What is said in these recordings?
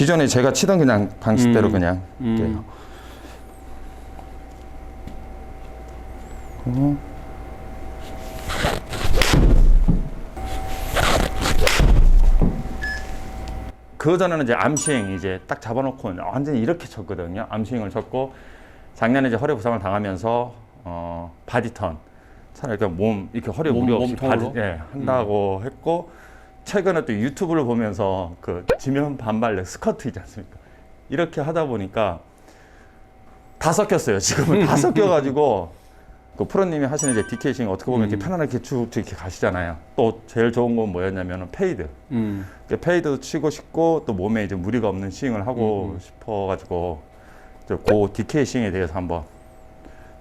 기존에 제가 치던 그냥 방식대로 음. 그냥 음. 그리고 그 전에는 이제 암스윙 이제 딱 잡아놓고 완전히 이렇게 쳤거든요. 암스윙을 쳤고 작년에 이제 허리 부상을 당하면서 어 바디턴 차라리 몸 이렇게 허리 몸- 무리 없이? 바디 예, 한다고 했고 최근에 또 유튜브를 보면서 그 지면 반발력 스커트 있지 않습니까? 이렇게 하다 보니까 다 섞였어요. 지금은 다 섞여가지고 그 프로님이 하시는 이제 디케이싱 어떻게 보면 이렇게 편안하게 쭉 이렇게 가시잖아요. 또 제일 좋은 건 뭐였냐면은 페이드. 음. 페이드도 치고 싶고 또 몸에 이제 무리가 없는 스윙을 하고 싶어가지고 이제 그 디케이싱에 대해서 한번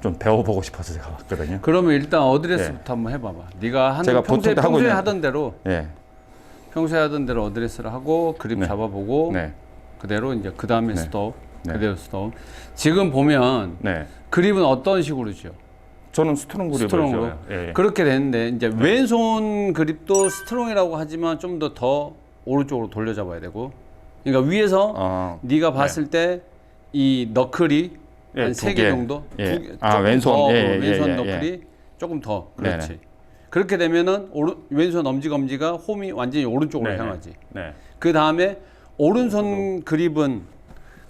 좀 배워보고 싶어서 제가 왔거든요. 그러면 일단 어드레스부터 한번 해봐봐. 네가 한 제가 평소에, 보통 하고 평소에 있는- 하던 대로 예, 평소에 하던 대로 어드레스를 하고 그립 네. 잡아보고 네, 그대로 이제 그 다음에 네. 스톱 네. 그대로 스톱. 지금 보면 네. 그립은 어떤 식으로 죠 저는 스트롱 그립을 스트롱으로? 예, 예. 그렇게 되는데 이제 왼손 그립도 스트롱이라고 하지만 좀더더 오른쪽으로 돌려 잡아야 되고. 그러니까 위에서 어, 네가 봤을 때이 너클이 예, 한두세개 개. 정도? 예. 두 개, 아, 왼손. 더, 예, 어, 예, 왼손 예, 너클이 조금 더 그렇지. 네네. 그렇게 되면은 오른, 왼손 엄지 검지가 홈이 완전히 오른쪽으로 네네. 향하지. 네. 그 다음에 오른손 그립은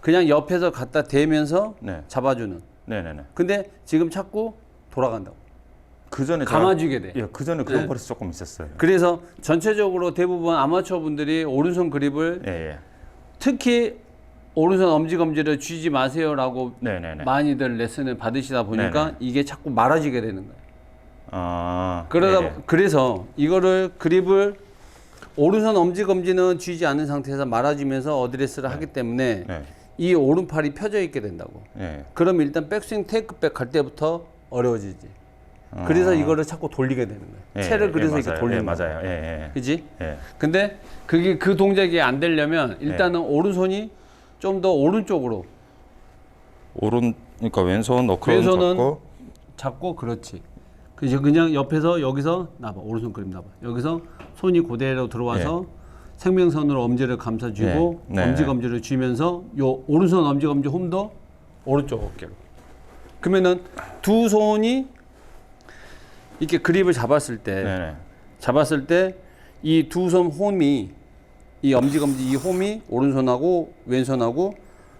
그냥 옆에서 갖다 대면서 네. 잡아주는. 네, 네, 네. 근데 지금 자꾸 돌아간다고. 그 전에 감아주게 돼. 예, 그 전에 그런 네. 버릇이 조금 있었어요. 그래서 전체적으로 대부분 아마추어 분들이 오른손 그립을 예, 예. 특히 오른손 엄지 검지를 쥐지 마세요라고 네, 네, 네. 많이들 레슨을 받으시다 보니까 네네. 이게 자꾸 말아지게 되는 거예요. 아, 그러다 예, 예. 그래서 이거를 그립을 오른손 엄지 검지는 쥐지 않은 상태에서 말아주면서 어드레스를 하기 때문에 네. 이 오른팔이 펴져 있게 된다고. 예. 그럼 일단 백스윙 테이크백 할 때부터 어려워지지. 그래서 이거를 자꾸 돌리게 되는 거예요. 아. 예, 채를 예, 그래서 맞아요. 이렇게 돌리는 예. 맞아요. 예, 예. 그지? 예. 근데 그게 그 동작이 안 되려면 일단은 네. 오른손이 좀 더 오른쪽으로 오른 그러니까 왼손 너클 왼손은 잡고 잡고 그렇지. 그죠? 그냥 옆에서 여기서 나봐 오른손 그림 나봐. 여기서 손이 그대로 들어와서 생명선으로 엄지를 감싸주고 예. 네. 엄지 검지를 쥐면서 요 오른손 엄지 검지 홈도 오른쪽 어깨로. 그러면은 두 손이 이렇게 그립을 잡았을 때 네, 네. 잡았을 때 이 두 손 홈이 이 엄지 검지 이 홈이 오른손하고 왼손하고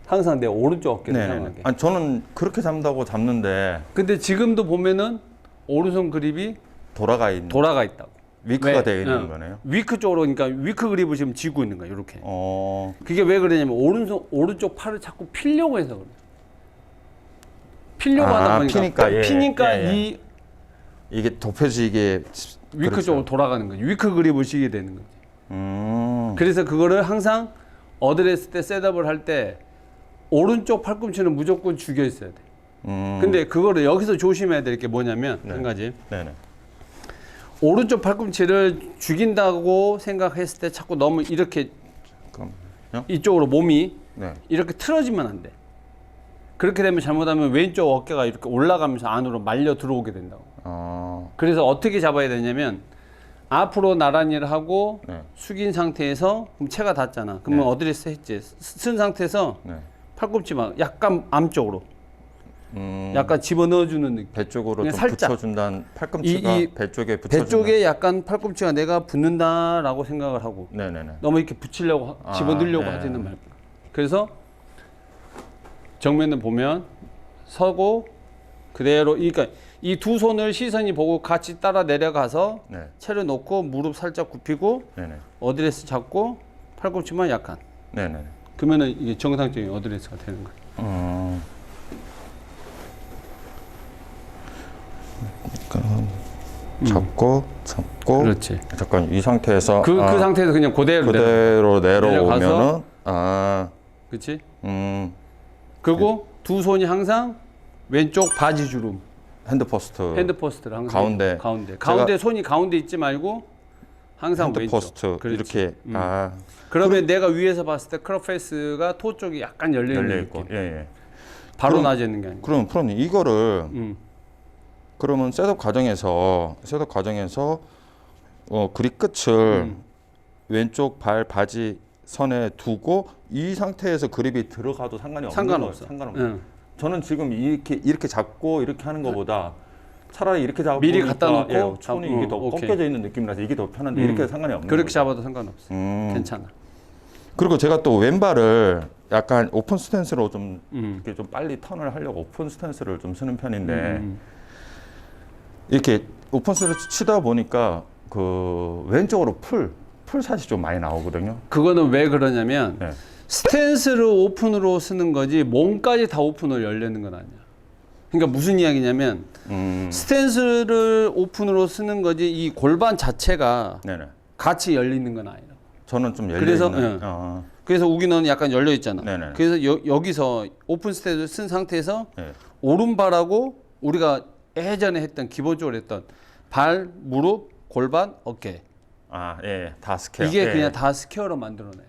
항상 내 오른쪽 어깨를 네, 네. 향하게. 아니 저는 그렇게 잡는다고 잡는데 근데 지금도 보면은 오른손 그립이 돌아가 있는 돌아가 있다고. 위크가 왜? 되어 있는 응. 거네요. 위크 쪽으로 그러니까 위크 그립을 지금 쥐고 있는 거야 이렇게. 어, 그게 왜 그러냐면 오른손 오른쪽 팔을 자꾸 필려고 해서 그래. 필려고 아, 하다 보니까 피니까, 예, 피니까 예, 예. 이 이게 덮여지게 위크 그렇죠. 쪽으로 돌아가는 거지. 위크 그립을 쥐게 되는 거지. 음, 그래서 그거를 항상 어드레스 때 셋업을 할 때 오른쪽 팔꿈치는 무조건 죽여 있어야 돼. 음, 근데 그거를 여기서 조심해야 될 게 뭐냐면 네. 한 가지 네, 네. 오른쪽 팔꿈치를 죽인다고 생각했을 때 자꾸 너무 이렇게 그럼 이쪽으로 몸이 네. 이렇게 틀어지면 안 돼. 그렇게 되면 잘못하면 왼쪽 어깨가 이렇게 올라가면서 안으로 말려 들어오게 된다고. 어, 그래서 어떻게 잡아야 되냐면 앞으로 나란히를 하고 네. 숙인 상태에서 그럼 체가 닿잖아. 그러면 네. 어드레스 했지. 스- 쓴 상태에서 네. 팔꿈치 막 약간 암쪽으로 음, 약간 집어 넣어주는 느낌. 배 쪽으로 그냥 좀 살짝. 붙여준다는 팔꿈치가 이- 이 배 쪽에 붙여준다. 배 쪽에 약간 팔꿈치가 내가 붙는다라고 생각을 하고 네, 네, 네. 너무 이렇게 붙이려고 하- 아, 집어넣으려고 네. 하지는 말고. 그래서 정면을 보면 서고 그대로 그러니까 이 두 손을 시선이 보고 같이 따라 내려가서 네, 채를 놓고 무릎 살짝 굽히고 네, 네. 어드레스 잡고 팔꿈치만 약간 네, 네. 그러면은 이게 정상적인 어드레스가 되는 거예요. 음. 그러니까 잡고 잡고 그렇지. 잠깐 이 상태에서 그, 아, 그 상태에서 그냥 그대로 내려. 그대로 내려오면은 내려가서 아, 그렇지? 음, 그리고 두 손이 항상 왼쪽 바지 주름, 핸드 포스트, 핸드 포스트를 항상 가운데. 가운데, 가운데 손이 가운데 있지 말고 항상 핸드 왼쪽. 포스트 그렇지. 이렇게 음. 아 그러면 내가 위에서 봤을 때 크롭 페이스가 토 쪽이 약간 열려 있는 열려 있고, 느낌. 예, 예. 바로 낮에 있는 게 아니고. 그럼 프로님 이거를 음. 그러면 셋업 과정에서 셋업 과정에서 어 그립 끝을 음. 왼쪽 발 바지 선에 두고 이 상태에서 그립이 들어가도 상관이 없는 상관없어. 거예요. 상관없어요. 응. 저는 지금 이렇게 이렇게 잡고 이렇게 하는 것보다 차라리 이렇게 잡고 미리 갖다 놓고 예, 손이 잡- 이게 더 어, 오케이. 꺾여져 있는 느낌이라서 이게 더 편한데 음. 이렇게 상관이 없는 그렇게 거죠. 잡아도 상관없어. 음. 괜찮아. 그리고 제가 또 왼발을 약간 오픈 스탠스로 좀 음. 이렇게 좀 빨리 턴을 하려고 오픈 스탠스를 좀 쓰는 편인데 음. 이렇게 오픈 스탠스 치다 보니까 그 왼쪽으로 풀 풀샷이 좀 많이 나오거든요. 그거는 왜 그러냐면 네. 스탠스를 오픈으로 쓰는 거지 몸까지 다 오픈으로 열리는 건 아니야. 그러니까 무슨 이야기냐면 음. 스탠스를 오픈으로 쓰는 거지 이 골반 자체가 네네. 같이 열리는 건 아니라. 저는 좀 열려 그래서, 있는. 예. 어, 그래서 우기는 약간 열려 있잖아. 네네. 그래서 여, 여기서 오픈 스탠스를 쓴 상태에서 네. 오른발하고 우리가 예전에 했던 기본적으로 했던 발, 무릎, 골반, 어깨 아, 예, 다 스퀘어. 이게 예. 그냥 다 스퀘어로 만들어놔야 돼.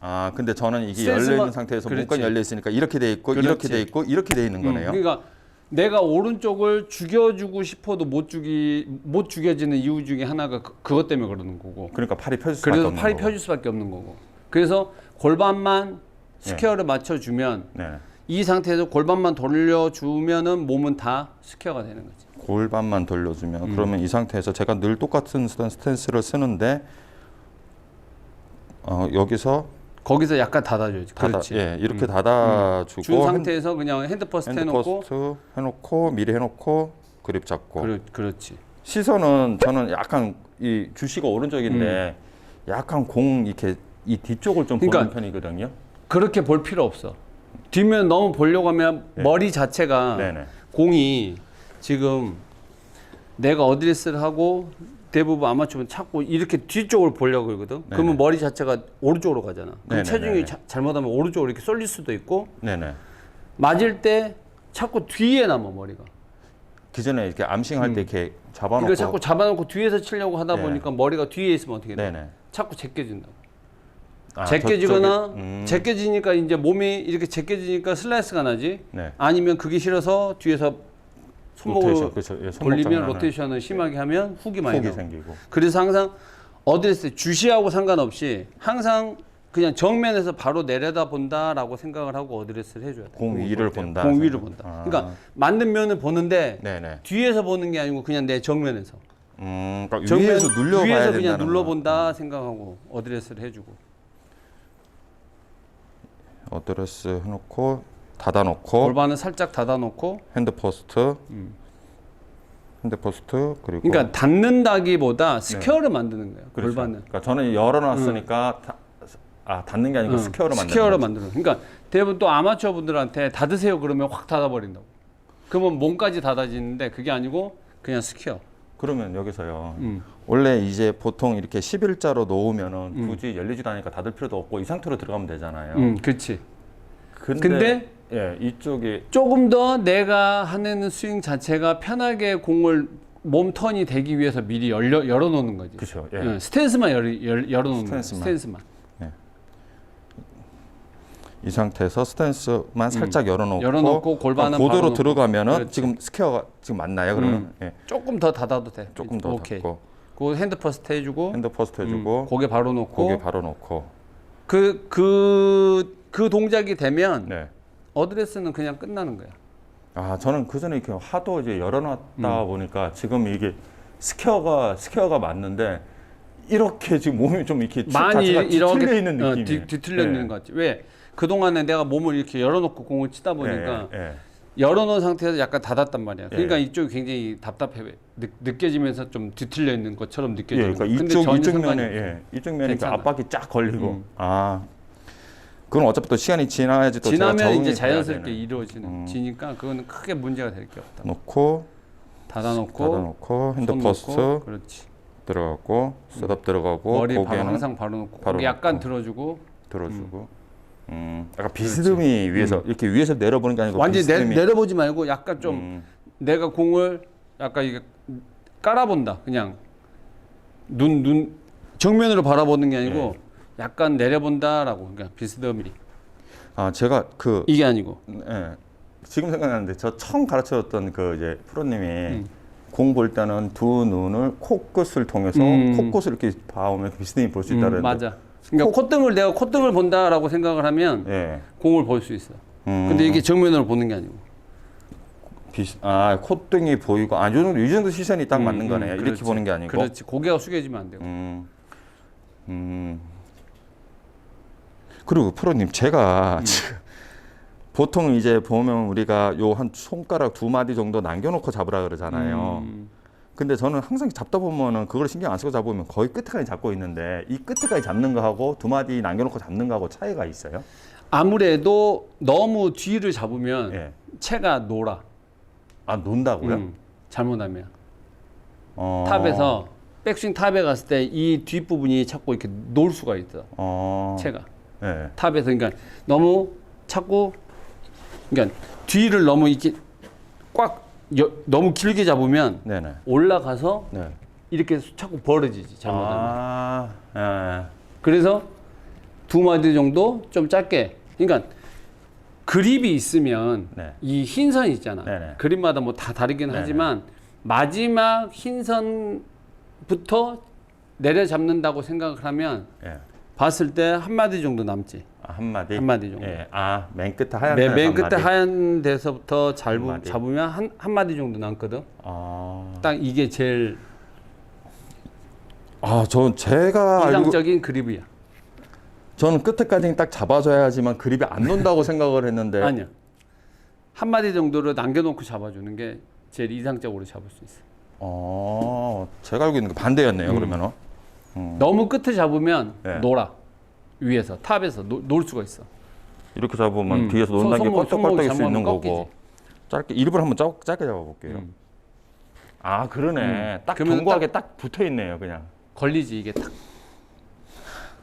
아, 근데 저는 이게 열려 있는 상태에서 그렇지. 열려 있으니까 이렇게 돼 있고 그렇지. 이렇게 돼 있고 이렇게 돼 있는 거네요. 음, 그러니까 내가 오른쪽을 죽여주고 싶어도 못 죽이 못 죽여지는 이유 중에 하나가 그, 그것 때문에 그러는 거고. 그러니까 팔이 펴질 수밖에 그래서 없는 팔이 거고. 펴질 수밖에 없는 거고. 그래서 골반만 스퀘어를 맞춰주면 네. 이 상태에서 골반만 돌려주면은 몸은 다 스퀘어가 되는 거지. 골반만 돌려주면 음. 그러면 이 상태에서 제가 늘 똑같은 스탠- 스탠스를 쓰는데 어, 여기서 거기서 약간 닫아줘야지. 닫아, 그렇지. 예, 이렇게 음. 닫아주고 준 상태에서 그냥 핸드퍼스트 핸드 해놓고. 포스트 해놓고 미리 해놓고 그립 잡고 그렇, 그렇지. 시선은 저는 약간 이 주시가 오른쪽인데 약간 공 이렇게 이 뒤쪽을 좀 음. 그러니까 보는 편이거든요. 그렇게 볼 필요 없어. 뒷면 너무 보려고 하면 네. 머리 자체가 네네. 공이 지금 내가 어드레스를 하고 대부분 아마추어는 자꾸 이렇게 뒤쪽을 보려고 그러거든. 그러면 머리 자체가 오른쪽으로 가잖아. 그럼 네네네. 체중이 자- 잘못하면 오른쪽으로 이렇게 쏠릴 수도 있고 네네. 맞을 때 자꾸 뒤에 남아 머리가. 기존에 이렇게 암싱할 때 이렇게 잡아놓고 이거 자꾸 잡아놓고 뒤에서 치려고 하다 네. 보니까 머리가 뒤에 있으면 어떻게 돼? 네네. 자꾸 제껴진다고. 아, 제껴지거나 저쪽에- 음, 제껴지니까 이제 몸이 이렇게 제껴지니까 슬라이스가 나지. 네. 아니면 그게 싫어서 뒤에서 손목을 로테이션, 그렇죠. 예, 손목 돌리면 로테이션을 심하게 하면 훅이 많이 훅이. 생기고. 그래서 항상 어드레스 때 주시하고 상관없이 항상 그냥 정면에서 바로 내려다 본다라고 생각을 하고 어드레스를 해줘야 돼. 공 위를 본다. 공 위를 본다. 아. 그러니까 맞는 면을 보는데 네네. 뒤에서 보는 게 아니고 그냥 내 정면에서. 음, 그러니까 정면 위에서 눌려봐야 위에서 그냥 거. 눌러본다 생각하고 어드레스를 해주고 어드레스 해놓고 닫아놓고 골반을 살짝 닫아놓고 핸드 포스트, 음. 핸드 포스트 그리고 그러니까 닫는다기보다 스퀘어를 만드는 거예요. 네. 그렇죠. 골반을. 그러니까 저는 열어놨으니까 다, 아 닫는 게 아니고 응, 스퀘어로 만드는 스퀘어로 거죠. 만드는. 그러니까 대부분 또 아마추어 분들한테 닫으세요 그러면 확 닫아버린다고. 그러면 몸까지 닫아지는데 그게 아니고 그냥 스퀘어. 그러면 여기서요. 음. 원래 이제 보통 이렇게 11자로 놓으면은 굳이 열리지도 않으니까 닫을 필요도 없고 이 상태로 들어가면 되잖아요. 음, 그렇지. 근데, 근데 예, 이쪽이 조금 더 내가 하는 스윙 자체가 편하게 공을 몸 턴이 되기 위해서 미리 열려 열어놓는 거지. 그렇죠. 예. 응, 스탠스만 열, 열, 열어놓는. 스탠스만. 스탠스만. 이 상태에서 스탠스만 살짝 열어놓고, 음. 열어놓고 골반은 고도로 바로 들어가면은 그렇지. 지금 스퀘어가 지금 맞나요? 그러면 음. 예, 조금 더 닫아도 돼. 조금 더 오케이. 닫고 그 핸드 퍼스트 해주고 핸드 포스트 음, 해주고 고개 바로 놓고 고개 바로 놓고 그, 그, 그 동작이 되면 네. 어드레스는 그냥 끝나는 거야. 아 저는 그 전에 이렇게 하도 이제 열어놨다 음. 보니까 지금 이게 스퀘어가 스퀘어가 맞는데 이렇게 지금 몸이 좀 이렇게 축 많이 자체가 이렇게 뒤틀려 있는 어, 느낌이 뒤, 뒤틀려 있는 것 같지. 왜? 그동안에 내가 몸을 이렇게 열어놓고 공을 치다 보니까 예, 예. 열어놓은 상태에서 약간 닫았단 말이야. 그러니까 예. 이쪽이 굉장히 답답해. 느, 느껴지면서 좀 뒤틀려 있는 것처럼 예, 느껴지는 그러니까 거야. 근데 이쪽 이쪽 면에. 예, 이쪽 면에 그. 압박이 쫙 걸리고 음. 아 그건 어차피 또 시간이 지나야지 또 지나면 이제 자연스럽게. 이루어지는 음. 지니까 그거는 크게 문제가 될 게 없다. 놓고 닫아놓고 닫아놓고 핸드 놓고, 그렇지. 들어가고 셋업 들어가고 머리 고개는 항상 바로 놓고 바로 약간 놓고. 들어주고 들어주고 음, 약간 비스듬히 위에서 이렇게 위에서 내려보는 게 아니고 음. 완전히 내, 비스듬히 내려보지 말고 약간 좀 음, 내가 공을 약간 이게 깔아본다. 그냥 눈 눈 정면으로 바라보는 게 아니고 네. 약간 내려본다라고 그러니까 비스듬히 아 제가 그 이게 아니고 예. 지금 생각나는데 저 처음 가르쳐줬던 그 이제 프로님이 음. 공볼 때는 두 눈을 코끝을 통해서 음. 코끝을 이렇게 봐오면 비스듬히 볼 수 음, 맞아. 그러니까 콧등을 내가 콧등을 본다라고 생각을 하면 예. 공을 볼 수 있어. 음. 근데 이게 정면으로 보는 게 아니고. 비, 아 콧등이 보이고 아, 요 정도, 이 정도 시선이 딱 음, 맞는 거네. 음, 이렇게 그렇지. 보는 게 아니고. 그렇지. 고개가 숙여지면 안 되고. 음. 음. 그리고 프로님 제가 음. 보통 이제 보면 우리가 요 한 손가락 두 마디 정도 남겨놓고 잡으라 그러잖아요. 음. 근데 저는 항상 잡다 보면은 그걸 신경 안 쓰고 잡으면 거의 끝에까지 잡고 있는데 이 끝에까지 잡는 거하고 두 마디 남겨놓고 잡는 거하고 차이가 있어요? 아무래도 너무 뒤를 잡으면 예. 채가 놀아. 아 논다고요? 음, 잘못하면 어. 탑에서 백스윙 탑에 갔을 때 이 뒷부분이 자꾸 이렇게 놀 수가 있어. 어. 채가 예. 탑에서 그러니까 너무 자꾸 그러니까 뒤를 너무 이렇게 꽉 여- 너무 길게 잡으면 네네. 올라가서 네. 이렇게 자꾸 벌어지지 잘못하면. 아. 예. 그래서 두 마디 정도 좀 짧게. 그러니까 그립이 있으면 네. 이 흰선이 있잖아. 네네. 그립마다 뭐 다 다르긴 네네. 하지만 마지막 흰선부터 내려잡는다고 생각을 하면 예. 봤을 때 한 마디 정도 남지. 아, 한 마디. 한 마디 정도. 예. 아, 맨 끝에 하얀 맨, 맨한 끝에. 하얀 데서부터 잘한 부- 마디. 잡으면 한, 한 마디 정도 남거든. 아. 딱 이게 제일 아, 전 제가 알고 이상적인 그립이야. 저는 끝에까지 딱 잡아줘야지만 그립이 안 논다고 생각을 했는데 아니야. 한 마디 정도를 남겨놓고 잡아주는 게 제일 이상적으로 잡을 수 있어. 어, 제가 알고 있는 거 반대였네요. 음. 그러면은. 음. 너무 끝에 잡으면 네. 놀아. 위에서 탑에서 노, 놀 수가 있어. 이렇게 잡으면 음. 뒤에서 손- 논다는 게 손목- 껄떡껄떡일 수 있는 거고. 짧게 일부러 한번 짧, 짧게 잡아볼게요. 음. 아, 그러네. 음. 딱 그러면 견고하게 딱 붙어 있네요, 그냥. 걸리지 이게 딱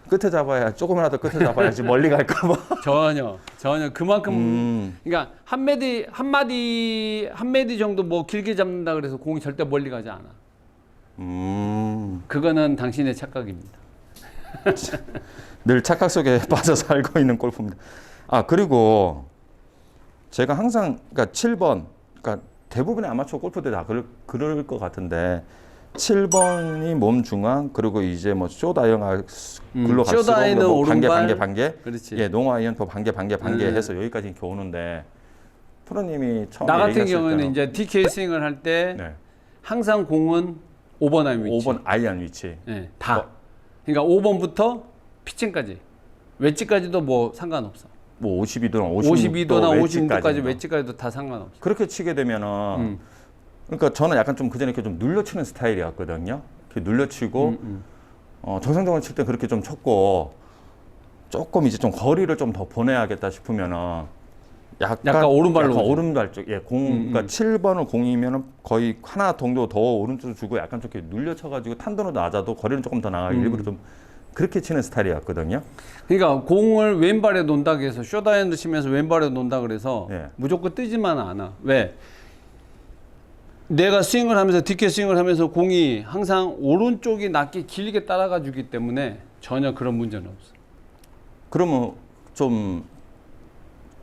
끝에 잡아야 조금이라도 끝에 잡아야지 멀리 갈까 봐. 전혀 전혀 그만큼 음. 그러니까 한 마디 한 마디 한 마디 정도 뭐 길게 잡는다 그래서 공이 절대 멀리 가지 않아. 음. 그거는 당신의 착각입니다. 늘 착각 속에 빠져 살고 있는 골프입니다. 아 그리고 제가 항상 그러니까 7번 그러니까 대부분의 아마추어 골프들 다 그럴, 그럴 것 같은데 7번이 몸 중앙 그리고 이제 뭐 쇼다이언 음, 글로 갈수록 쇼다이언은 뭐 반개. 반개 반개 그렇지. 예 농아이언 뭐 반개 반개 반개 음. 해서 여기까지 오는데 프로님이 처음에 나 같은 경우는 때는 이제 DK 스윙을 할때 네, 항상 공은 5번 아이 위치. 5번 아이언 위치 예, 다. 어. 그러니까 5번부터 피칭까지. 웨지까지도 뭐 상관없어. 뭐 52도나 52도나 56도 56도까지 웨지까지도 다 상관없어. 그렇게 치게 되면은 음. 그러니까 저는 약간 좀 그전에 이렇게 좀 눌려치는 스타일이었거든요. 이렇게 눌려치고 음, 음. 어, 정상적으로 칠 때 그렇게 좀 쳤고 조금 이제 좀 거리를 좀 더 보내야겠다 싶으면은 약간, 약간 오른발로 약간. 오른발 쪽, 예, 공, 음, 그러니까 음. 7번을 공이면은 거의 하나 정도 더 오른쪽으로 주고 약간 좀 이렇게 눌려쳐가지고 탄도는 낮아도 거리는 조금 더 나가게 음. 일부러 좀 그렇게 치는 스타일이었거든요. 그러니까 공을 왼발에 놓는다 그래서 쇼다이언을 치면서 왼발에 놓는다 그래서 예. 무조건 뜨지만 않아. 왜? 내가 스윙을 하면서 뒷게 스윙을 하면서 공이 항상 오른쪽이 낮게 길게 따라가 주기 때문에 전혀 그런 문제는 없어. 그러면 좀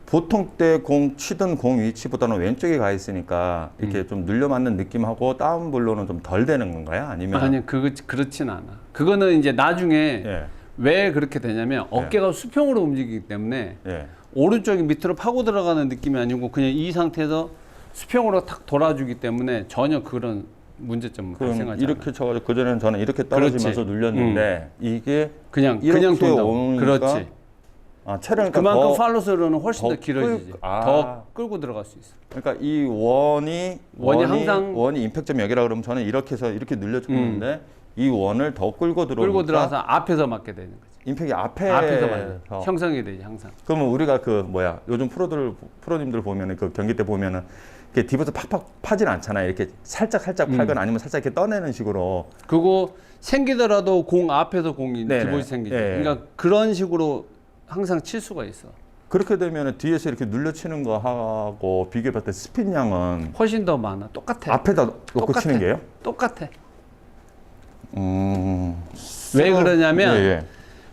보통 때 공 치던 공 위치보다는 왼쪽에 가 있으니까 이렇게 음. 좀 눌려 맞는 느낌하고 다운블로는 좀 덜 되는 건가요? 아니면 아니 그거 그렇진 않아. 그거는 이제 나중에 예, 왜 그렇게 되냐면 어깨가 수평으로 움직이기 때문에 예. 오른쪽이 밑으로 파고 들어가는 느낌이 아니고 그냥 이 상태에서 수평으로 탁 돌아주기 때문에 전혀 그런 문제점은 그럼 발생하지 이렇게. 쳐가지고 그 전에는 저는 이렇게 떨어지면서 그렇지. 눌렸는데 이게 그냥 그냥 돈다고. 오니까 그렇지. 아 체를 그러니까 그만큼 더, 팔로스로는 훨씬 더, 더 길어지지. 끌- 아. 더 끌고 들어갈 수 있어. 그러니까 이 원이 원이 항상- 원이 임팩점 여기라 그러면 저는 이렇게 해서 이렇게 눌려주는데 이 원을 더 끌고 들어오니까 끌고 들어가서 앞에서 맞게 되는 거지. 임팩이 앞에 앞에서 맞는 형성이 되지 항상. 그러면 우리가 그 뭐야 요즘 프로들 프로님들 보면은 그 경기 때 보면은 이렇게 뒤부터 팍팍 파진 않잖아요. 이렇게 살짝 살짝 음. 팔거나 아니면 살짝 이렇게 떠내는 식으로 그거 생기더라도 공 앞에서 공이 네네. 디봇이 생기죠. 예. 그러니까 그런 식으로 항상 칠 수가 있어. 그렇게 되면은 뒤에서 이렇게 눌려치는 거 하고 비교해봤을 때 스핀 양은 훨씬 더 많아. 똑같아. 앞에다 놓고 똑같아. 치는 게요? 똑같아. 음. 왜 그러냐면 예, 예.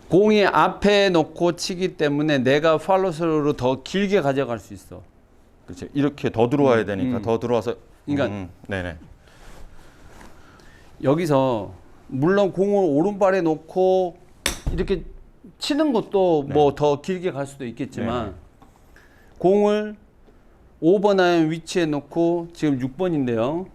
공이 앞에 놓고 치기 때문에 내가 팔로스로 더 길게 가져갈 수 있어. 그렇지. 이렇게 더 들어와야 되니까 음. 더 들어와서 그러니까 음, 네네. 여기서 물론 공을 오른발에 놓고 이렇게 치는 것도 네. 뭐더 길게 갈 수도 있겠지만 공을 5번 아이언 위치에 놓고 지금 6번인데요.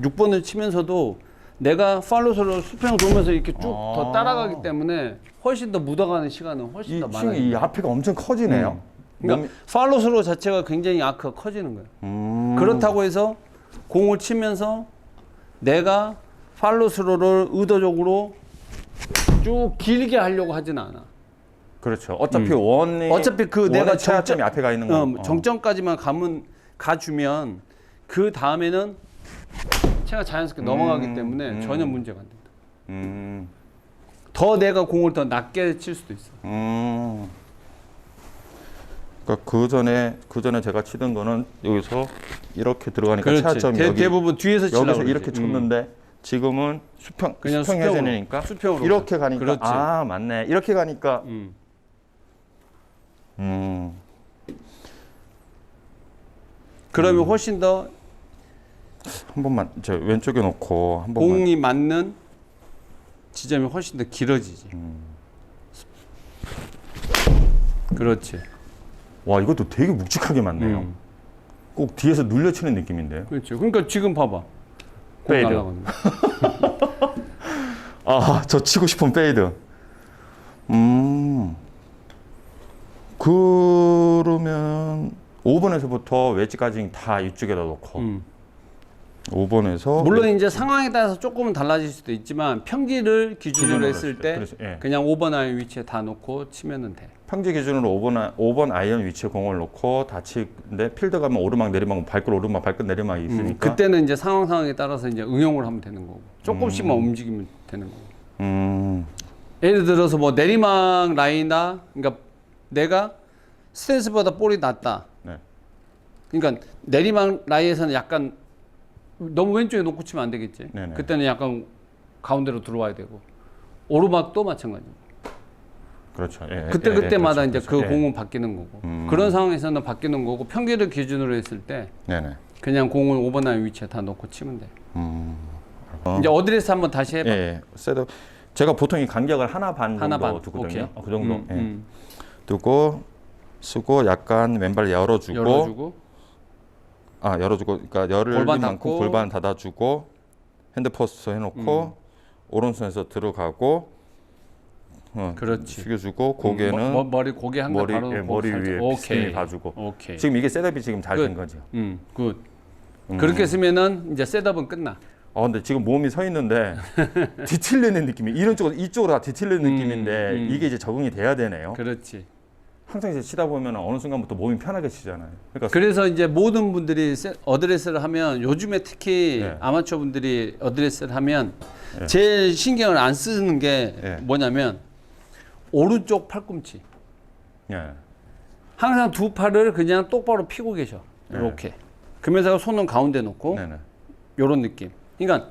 6번을 치면서도 내가 팔로스로 수평 돌면서 이렇게 쭉 더 아. 따라가기 때문에 훨씬 더 묻어가는 시간은 훨씬 이, 더 많아요. 이 앞이가 엄청 커지네요. 그러니까 팔로스로 자체가 굉장히 아크가 커지는 거예요. 음. 그렇다고 해서 공을 치면서 내가 팔로스로를 의도적으로 쭉 길게 하려고 하진 않아. 그렇죠. 어차피 원이 어차피 그 내가 정점- 앞에 가 있는 거. 어, 정점까지만 가면 가주면 그 다음에는 채가 자연스럽게 넘어가기 때문에 음. 전혀 문제가 안 된다. 음. 더 내가 공을 더 낮게 칠 수도 있어. 음. 그러니까 그 전에 그 전에 제가 치던 거는 여기서 이렇게 들어가니까 최하점이 대, 여기 대부분 뒤에서 치려고 여기서 그러지. 이렇게 쳤는데 지금은 수평 그냥 수평해지니까 수평으로 이렇게 가니까 그렇지. 아 맞네 이렇게 가니까 음. 음. 그러면 훨씬 더 한 번만 저 왼쪽에 놓고 한 번만 공이 맞는 지점이 훨씬 더 길어지지. 음. 그렇지. 와 이것도 되게 묵직하게 맞네요. 음. 꼭 뒤에서 눌려 치는 느낌인데요. 그렇죠. 그러니까 지금 봐봐. 공 페이드. 아, 저 치고 싶은 페이드. 음. 그러면 5번에서부터 웨지까지 다 이쪽에다 놓고 음. 5번에서 물론 이제 상황에 따라서 조금은 달라질 수도 있지만 평지를 기준으로 기준으로 했을 했을 때 때, 그렇죠. 예. 그냥 5번 아이언 위치에 다 놓고 치면은 돼. 평지 기준으로 5번, 아, 5번 아이언 위치에 공을 놓고 다 치는데 필드 가면 오르막 내리막 발끝 오르막 발끝 내리막이 음, 있으니까 그때는 이제 상황 상황에 따라서 이제 응용을 하면 되는 거고 조금씩만 움직이면 되는 거고. 음. 예를 들어서 뭐 내리막 라인이다. 그러니까 내가 스탠스보다 볼이 낮다. 네. 그러니까 내리막 라인에서는 약간 너무 왼쪽에 놓고 치면 안 되겠지. 네네. 그때는 약간 가운데로 들어와야 되고 오르막도 마찬가지고. 그렇죠. 예, 그때 예, 그때마다 예, 이제 그렇죠. 그 예. 공은 바뀌는 거고 음. 그런 상황에서는 바뀌는 거고 평균을 기준으로 했을 때 네네. 그냥 공을 5번 라인 위치에 다 놓고 치면 돼. 음. 어. 이제 어드레스 한번 다시 해봐. 예, 예. 셋업. 제가 보통 이 간격을 하나 반 정도 하나 반. 두거든요. 어, 그 정도. 음, 예. 음. 두고 쓰고 약간 왼발 열어주고 열어주고 아 열어주고 그러니까 열을 골반 만큼 닫고. 골반 닫아주고 핸드 포스트 해놓고 음. 오른손에서 들어가고 어, 그렇지. 숙여주고 고개는 머, 머리 고개 한대 머리 바로 예, 머리 살짝. 위에 비스듬히 봐주고 오케이. 지금 이게 셋업이 지금 잘 된 끝. 거죠. 음, 굿. 음. 그렇게 쓰면은 이제 셋업은 끝나. 아 근데 지금 몸이 서 있는데 뒤틀리는 느낌이 이런 쪽으로 이쪽으로 다 뒤틀리는 음, 느낌인데 음. 이게 이제 적응이 돼야 되네요. 그렇지. 항상 이제 치다 보면 어느 순간부터 몸이 편하게 치잖아요. 그러니까 그래서 이제 모든 분들이 세- 어드레스를 하면 요즘에 특히 네. 아마추어 분들이 어드레스를 하면 네. 제일 신경을 안 쓰는 게 네. 뭐냐면 오른쪽 팔꿈치. 예. 항상 두 팔을 그냥 똑바로 펴고 계셔. 네. 이렇게. 그러면서 손은 가운데 놓고 네네. 요런 느낌. 그러니까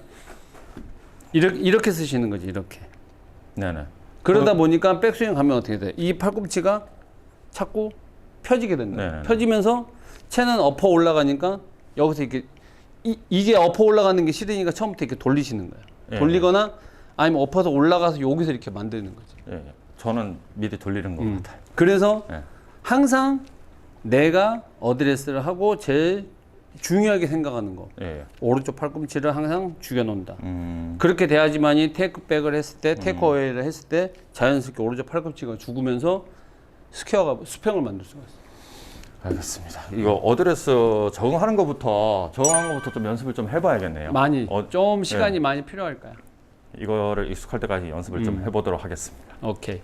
이렇게 이렇게 쓰시는 거지 이렇게. 네네. 그러다 보니까 백스윙 가면 어떻게 돼? 이 팔꿈치가 자꾸 펴지게 된다. 네네네. 펴지면서 채는 엎어 올라가니까 여기서 이렇게 이, 이게 엎어 올라가는 게 싫으니까 처음부터 이렇게 돌리시는 거예요. 예. 돌리거나 아니면 엎어서 올라가서 여기서 이렇게 만드는 거지. 예. 저는 미리 돌리는 것 음. 같아요. 그래서 예. 항상 내가 어드레스를 하고 제일 중요하게 생각하는 거 예. 오른쪽 팔꿈치를 항상 죽여놓는다. 음. 그렇게 돼야지만이 테이크백을 했을 때 테이크어웨이를 했을 때 자연스럽게 오른쪽 팔꿈치가 죽으면서 스퀘어가 수평을 만들 수가 있어. 알겠습니다. 이거 어드레스 적응하는 것부터 적응하는 것부터 좀 연습을 좀 해봐야겠네요. 많이 어, 좀 시간이 많이 필요할 거야. 이거를 익숙할 때까지 연습을 좀 음. 해보도록 하겠습니다. 오케이.